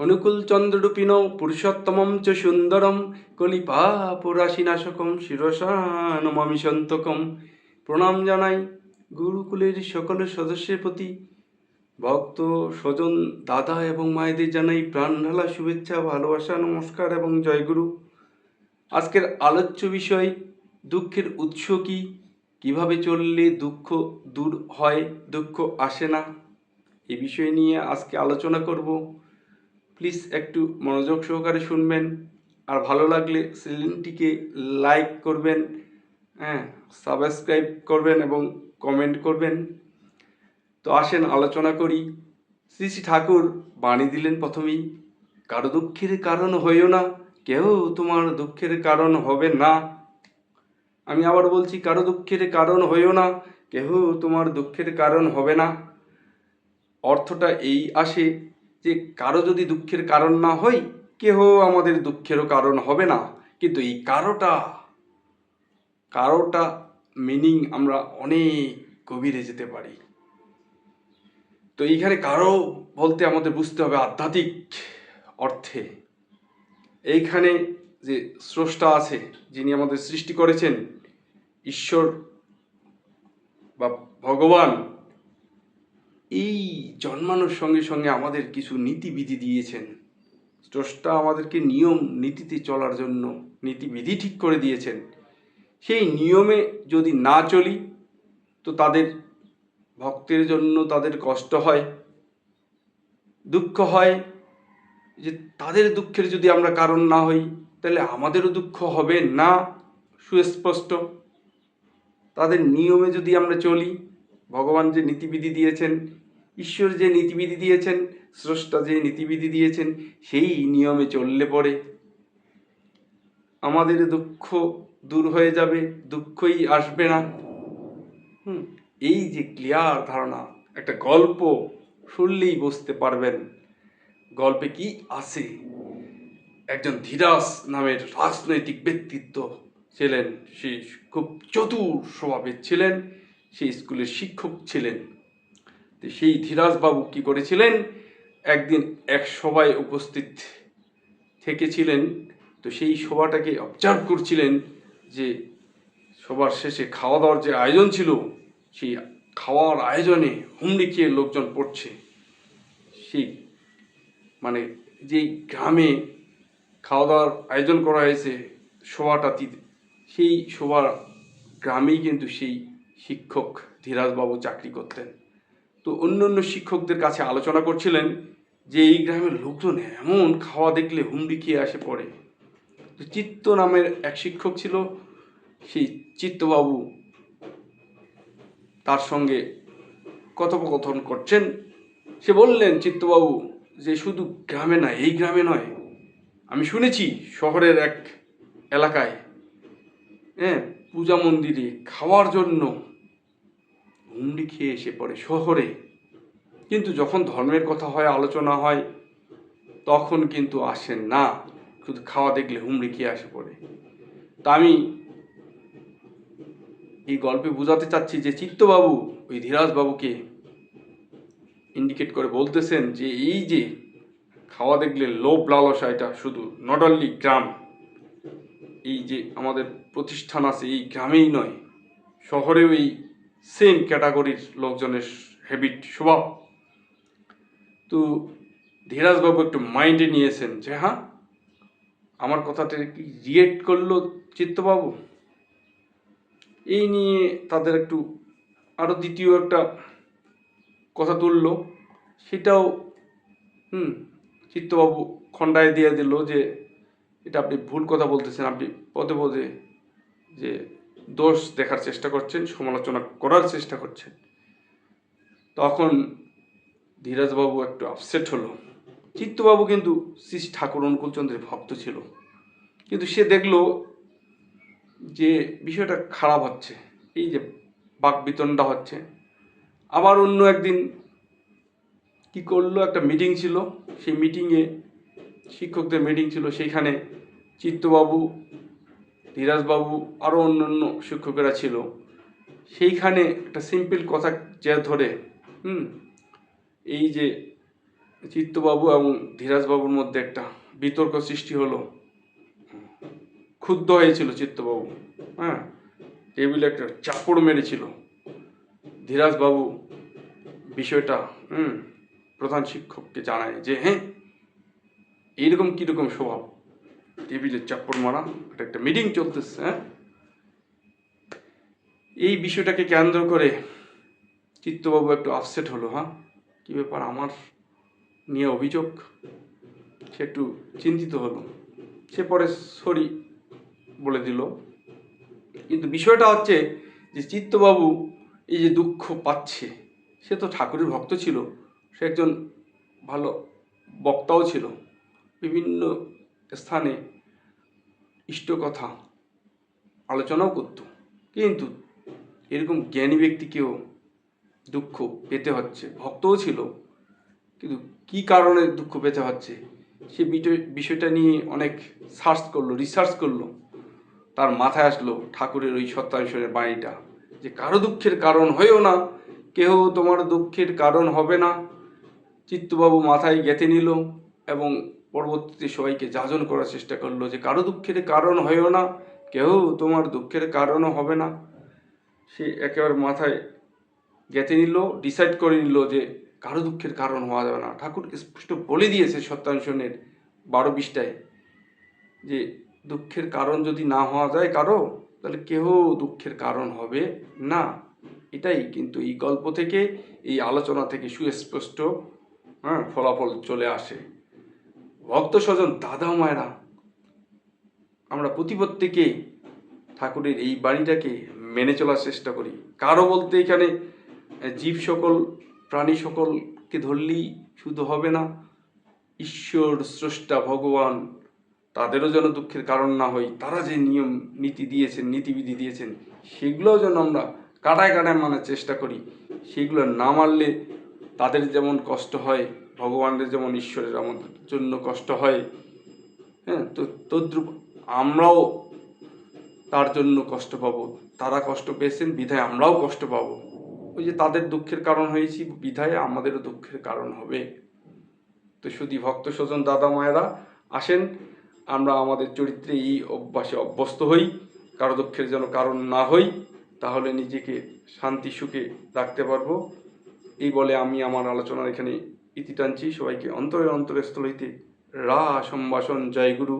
অনুকূল চন্দ্ররূপিণ পুরুষোত্তমম চ সুন্দরম কলিপাপরাশিনাশকম শিরসা নমামি সন্তকম প্রণাম জানাই গুরুকুলের সকল সদস্যের প্রতি। ভক্ত, স্বজন, দাদা এবং মায়েদের জানাই প্রাণ ঢালা শুভেচ্ছা, ভালোবাসা, নমস্কার এবং জয়গুরু। আজকের আলোচ্য বিষয়, দুঃখের উৎস কি? কীভাবে চললে দুঃখ দূর হয়, দুঃখ আসে না? এই বিষয় নিয়ে আজকে আলোচনা করব। প্লিজ একটু মনোযোগ সহকারে শুনবেন। আর ভালো লাগলে চ্যানেলটিকে লাইক করবেন হ্যাঁ সাবস্ক্রাইব করবেন এবং কমেন্ট করবেন। তো আসেন, আলোচনা করি। শ্রী শ্রী ঠাকুর বাণী দিলেন প্রথমেই, কারও দুঃখের কারণ হইও না কেউ তোমার দুঃখের কারণ হবে না। আমি আবার বলছি, কারও দুঃখের কারণ হইও না, কেহ তোমার দুঃখের কারণ হবে না। অর্থটা এই আসে যে কারও যদি দুঃখের কারণ না হই কেহ আমাদের দুঃখেরও কারণ হবে না। কিন্তু এই কারোটা কারোটা মিনিং আমরা অনেক গভীরে যেতে পারি। তো এইখানে কারও বলতে আমাদের বুঝতে হবে আধ্যাত্মিক অর্থে। এইখানে যে স্রষ্টা আছে, যিনি আমাদের সৃষ্টি করেছেন, ঈশ্বর বা ভগবান এই জন্মানোর সঙ্গে সঙ্গে আমাদের কিছু নীতিবিধি দিয়েছেন। স্রষ্টা আমাদেরকে নিয়ম নীতিতে চলার জন্য নীতিবিধি ঠিক করে দিয়েছেন। সেই নিয়মে যদি না চলি, তো তাদের ভক্তের জন্য তাদের কষ্ট হয়, দুঃখ হয়। যে তাদের দুঃখের যদি আমরা কারণ না হই, তাহলে আমাদেরও দুঃখ হবে না? সুস্পষ্ট। তাদের নিয়মে যদি আমরা চলি, ভগবান যে নীতিবিধি দিয়েছেন ঈশ্বর যে নীতিবিধি দিয়েছেন, স্রষ্টা যে নীতিবিধি দিয়েছেন, সেই নিয়মে চললে পরে আমাদের দুঃখ দূর হয়ে যাবে, দুঃখই আসবে না। হুম, এই যে ক্লিয়ার ধারণা, একটা গল্প শুনলেই বুঝতে পারবেন গল্পে কি আছে। একজন ধীরাস নামের রাজনৈতিক ব্যক্তিত্ব ছিলেন, সে খুব চতুর স্বভাবের ছিলেন, সে স্কুলের শিক্ষক ছিলেন। তো সেই ধীরাজবাবু কি করেছিলেন? একদিন এক সভায় উপস্থিত থেকেছিলেন। তো সেই সভাটাকে অবজার্ভ করছিলেন যে সবার শেষে খাওয়া দাওয়ার যে আয়োজন ছিল, সেই খাওয়ার আয়োজনে হুমড়ি খেয়ে লোকজন পড়ছে। সেই মানে যেই গ্রামে খাওয়া দাওয়ার আয়োজন করা হয়েছে সভাটা সেই সবার গ্রামেই কিন্তু সেই শিক্ষক ধীরাজবাবু চাকরি করতেন। তো অন্য অন্য শিক্ষকদের কাছে আলোচনা করছিলেন যে এই গ্রামের লোকজন এমন খাওয়া দেখলে হুমড়ি খেয়ে আসে পড়ে। তো চিত্ত নামের এক শিক্ষক ছিল, সেই চিত্তবাবু তার সঙ্গে কথোপকথন করছেন। সে বললেন, চিত্তবাবু, যে শুধু গ্রামে না এই গ্রামে নয়, আমি শুনেছি শহরের এক এলাকায় হ্যাঁ পূজা মন্দিরে খাওয়ার জন্য হুমড়ি খেয়ে এসে পড়ে শহরে। কিন্তু যখন ধর্মের কথা হয়, আলোচনা হয়, তখন কিন্তু আসেন না। শুধু খাওয়া দেখলে হুমড়ি খেয়ে আসে পড়ে। তা আমি এই গল্পে বোঝাতে চাচ্ছি যে চিত্তবাবু, ওই ধীরাজবাবুকে ইন্ডিকেট করে বলতেছেন যে এই যে খাওয়া দেখলে লোভ লালসা, এটা শুধু নট অনলি গ্রাম, এই যে আমাদের প্রতিষ্ঠান আছে, এই গ্রামেই নয়, শহরেও এই সেম ক্যাটাগরির লোকজনের হ্যাবিট স্বভাব। তো ধীরাজবাবু একটু মাইন্ডে নিয়েছেন যে হ্যাঁ আমার কথাটা কি রিয়েক্ট করল চিত্তবাবু? এই নিয়ে তাদের একটু আরও দ্বিতীয় একটা কথা তুলল। সেটাও, হুম, চিত্তবাবু খণ্ডায় দিয়ে দিল যে, এটা আপনি ভুল কথা বলতেছেন। আপনি পদে পদে যে দোষ দেখার চেষ্টা করছেন, সমালোচনা করার চেষ্টা করছেন। তখন ধীরাজবাবু একটু আপসেট হলো। চিত্তবাবু কিন্তু শ্রী ঠাকুর অনুকূলচন্দ্রের ভক্ত ছিল। কিন্তু সে দেখল যে বিষয়টা খারাপ হচ্ছে, এই যে বাকবিতণ্ডা হচ্ছে। আবার অন্য একদিন কি করল, একটা মিটিং ছিল। সেই মিটিংয়ে শিক্ষকদের মিটিং ছিল। সেইখানে চিত্তবাবু ধীরাজবাবু আরও অন্যান্য শিক্ষকেরা ছিল। সেইখানে একটা সিম্পল কথা যে ধরে, হুম, এই যে চিত্তবাবু এবং ধীরাজবাবুর মধ্যে একটা বিতর্ক সৃষ্টি হলো। ক্ষুব্ধ হয়েছিল চিত্তবাবু হ্যাঁ টেবিলে একটা চাপড় মেরেছিল। ধীরাজবাবু বিষয়টা, হুম, প্রধান শিক্ষককে জানায় যে হ্যাঁ এইরকম কীরকম স্বভাব? টেবিলে চাপড় মারা, এটা একটা মিটিং চলতেছে হ্যাঁ? এই বিষয়টাকে কেন্দ্র করে চিত্তবাবু একটু আপসেট হলো হ্যাঁ? কী ব্যাপার আমার নিয়ে অভিযোগ? সে একটু চিন্তিত হলো। সে পরে সরি বলে দিল। কিন্তু বিষয়টা হচ্ছে যে চিত্তবাবু এই যে দুঃখ পাচ্ছে, সে তো ঠাকুরের ভক্ত ছিল, সে একজন ভালো বক্তাও ছিল। বিভিন্ন স্থানে ইষ্টকথা আলোচনাও করত। কিন্তু এরকম জ্ঞানী ব্যক্তিকেও দুঃখ পেতে হচ্ছে। ভক্তও ছিল, কিন্তু কী কারণে দুঃখ পেতে হচ্ছে? সে বিষয়টা নিয়ে অনেক সার্চ করল রিসার্চ করল। তার মাথায় আসলো ঠাকুরের ওই সত্যাংশের বাণীটা যে, কারও দুঃখের কারণ হয়েও না, কেহ তোমার দুঃখের কারণ হবে না। চিত্তবাবু মাথায় গেঁথে নিল এবং পরবর্তীতে সবাইকে যাজন করার চেষ্টা করল যে কারও দুঃখের কারণ হয়েও না, কেউ তোমার দুঃখের কারণও হবে না। সে একেবারে মাথায় গেঁথে নিল ডিসাইড করে নিল যে কারও দুঃখের কারণ হওয়া যাবে না। ঠাকুর স্পষ্ট বলে দিয়েছে সত্যাংশনের বারো বিশটায় যে দুঃখের কারণ যদি না হওয়া যায় কারও, তাহলে কেহ দুঃখের কারণ হবে না। এটাই কিন্তু এই গল্প থেকে, এই আলোচনা থেকে সুস্পষ্ট হ্যাঁ ফলাফল চলে আসে। ভক্ত স্বজন দাদা মায়েরা, আমরা প্রতি প্রত্যেকে ঠাকুরের এই বাণীটাকে মেনে চলার চেষ্টা করি। কারও বলতে এখানে জীব সকল, প্রাণী সকলকে ধরলেই শুধু হবে না, ঈশ্বর, স্রষ্টা, ভগবান, তাদেরও যেন দুঃখের কারণ না হই তারা যে নিয়ম, নীতি দিয়েছেন, নীতিবিধি দিয়েছেন, সেগুলোও যেন আমরা কাটায় কাটায় মানার চেষ্টা করি। সেগুলো না মানলে তাদের যেমন কষ্ট হয় ভগবানের যেমন ঈশ্বরের আমাদের জন্য কষ্ট হয় হ্যাঁ তো তদ্রুপ আমরাও তার জন্য কষ্ট পাবো। তারা কষ্ট পেয়েছেন, বিধায় আমরাও কষ্ট পাবো। ওই যে তাদের দুঃখের কারণ হয়েছি, বিধায় আমাদেরও দুঃখের কারণ হবে। তো শুধু ভক্ত স্বজন, দাদা মায়েরা, আসেন। আমরা আমাদের চরিত্রে এই অভ্যাসে অভ্যস্ত হই। কারও দুঃখের যেন কারণ না হই, তাহলে নিজেকে শান্তি, সুখে রাখতে পারব। এই বলে আমি আমার আলোচনার এখানে ইতি টানছি সবাইকে অন্তরে স্থল হইতে রা সম্ভাষণ জয় গুরু।